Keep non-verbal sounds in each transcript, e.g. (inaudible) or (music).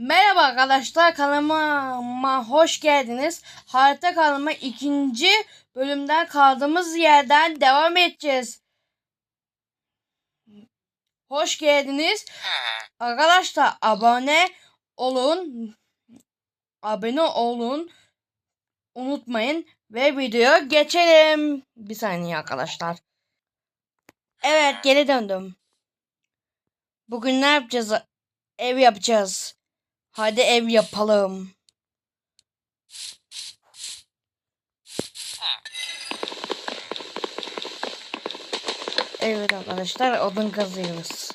Merhaba arkadaşlar kanalıma hoş geldiniz. Harita kanalıma ikinci bölümden kaldığımız yerden devam edeceğiz. Hoş geldiniz. Arkadaşlar abone olun. Abone olun. Unutmayın ve videoya geçelim. Bir saniye arkadaşlar. Evet geri döndüm. Bugün ne yapacağız? Ev yapacağız. Hadi ev yapalım. Evet arkadaşlar odun kazıyoruz.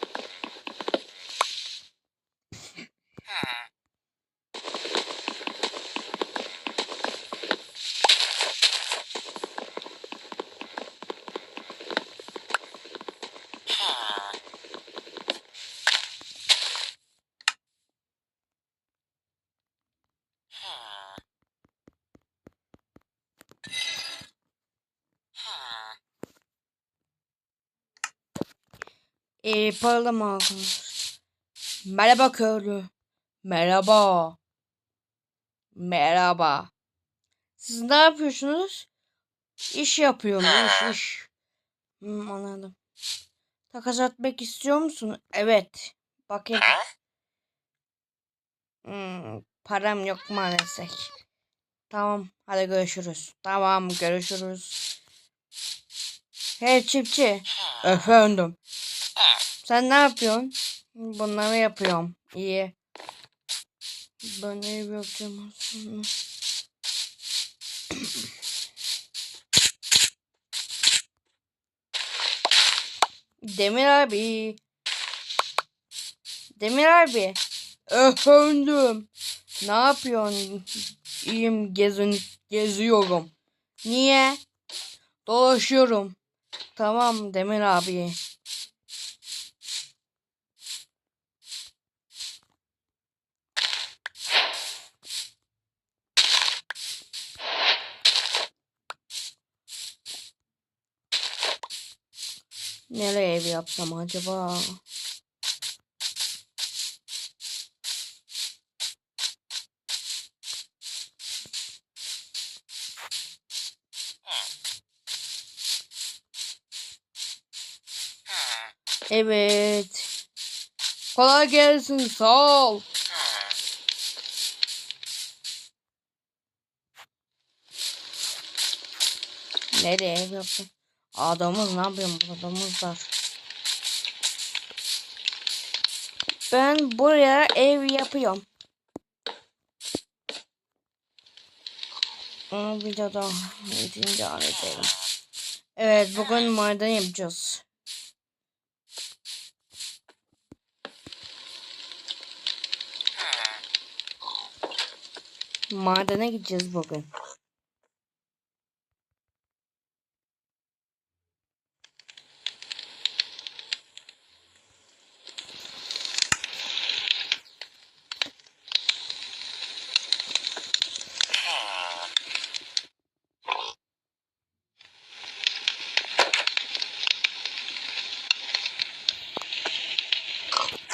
Ee, parlama arkadaşlar. Merhaba köylü. Merhaba. Merhaba. Siz ne yapıyorsunuz? İş yapıyorum. iş (laughs) iş. Hmm, anladım. Takas atmak istiyor musun? Evet. Bakayım. Hmm, param yok maalesef. Tamam. Hadi görüşürüz. Tamam görüşürüz. Hey çiftçi. Efendim. Sen ne yapıyorsun? Bunları yapıyorum. İyi. Ben ev yapacağım aslında. Demir abi. Demir abi. Efendim. Ne yapıyorsun? İyiyim gezin geziyorum. Niye? Dolaşıyorum. Tamam Demir abi. Nereye ev yapsam acaba? Evet. Kolay gelsin. Sağ ol. Nereye ev? Adamız ne yapıyorum bu adamızlar. Ben buraya ev yapıyorum. Onu bir de daha yedinci halledelim. Evet bugün maden yapacağız. Madene gideceğiz bugün.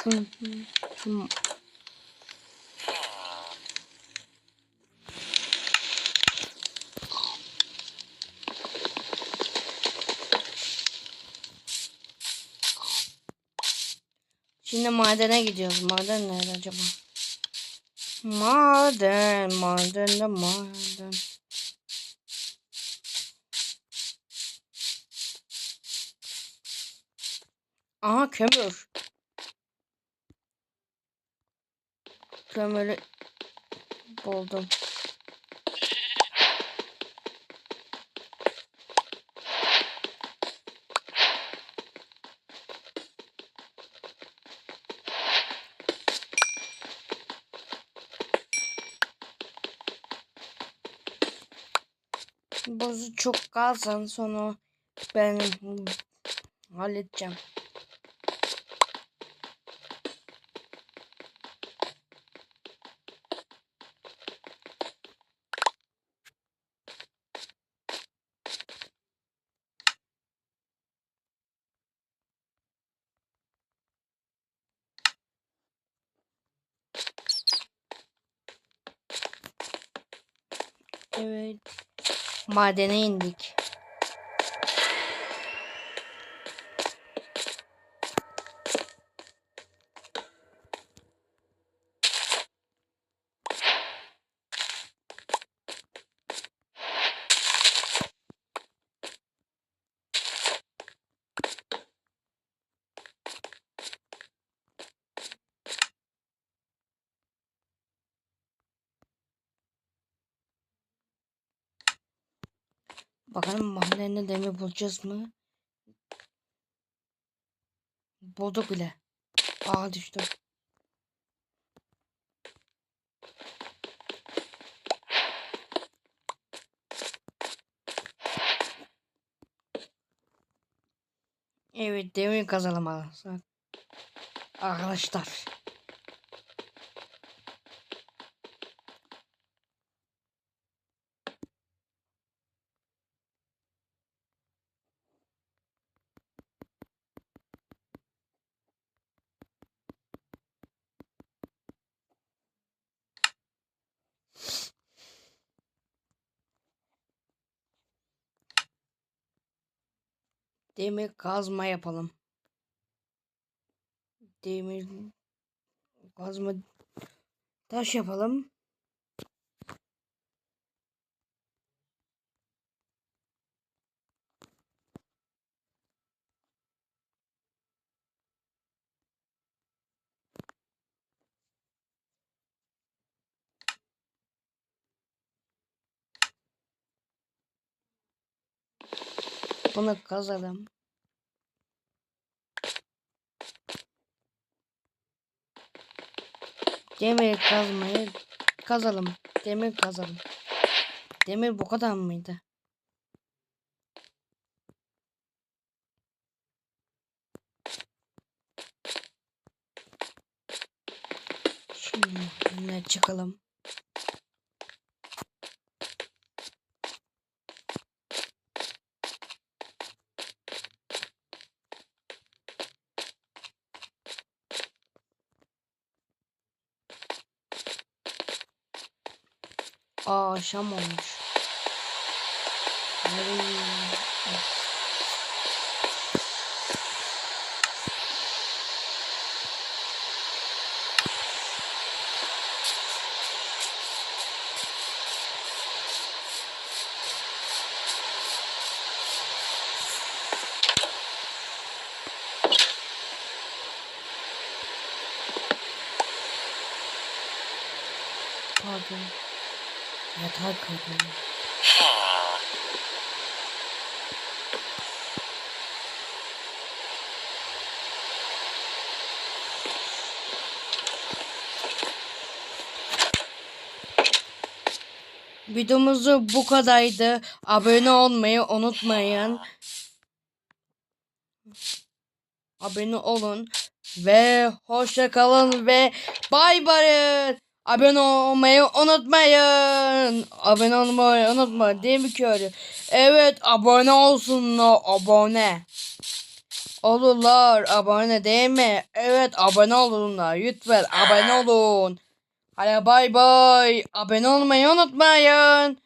Hı Şimdi madene gidiyoruz. Maden nerede acaba? Maden, madende maden. Aha kömür. Kömürü buldum. bozu çok kalsan sonu ben halledeceğim. Evet. Madene indik. Bakalım mahallenin demir bulacağız mı? Bulduk bile. Aa düştüm. Evet demir kazalım arkadaşlar. Demir kazma yapalım. Demir kazma taş yapalım. Bunu kazalım. Demir kazmayı kazalım. Demir kazalım. Demir bu kadar mıydı? Şimdi çıkalım. Aa akşam olmuş. Ay. Pardon. Yatağa kırdım. Videomuzu bu kadardı. Abone olmayı unutmayın. Abone olun ve hoşça kalın ve bay bay. Abone olmayı unutmayın. Abone olmayı unutma değil mi köylü? Evet abone olsunlar abone. Olurlar abone değil mi? Evet abone olunlar lütfen abone olun. Hadi bay bay. Abone olmayı unutmayın.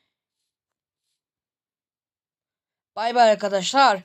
Bay bay arkadaşlar.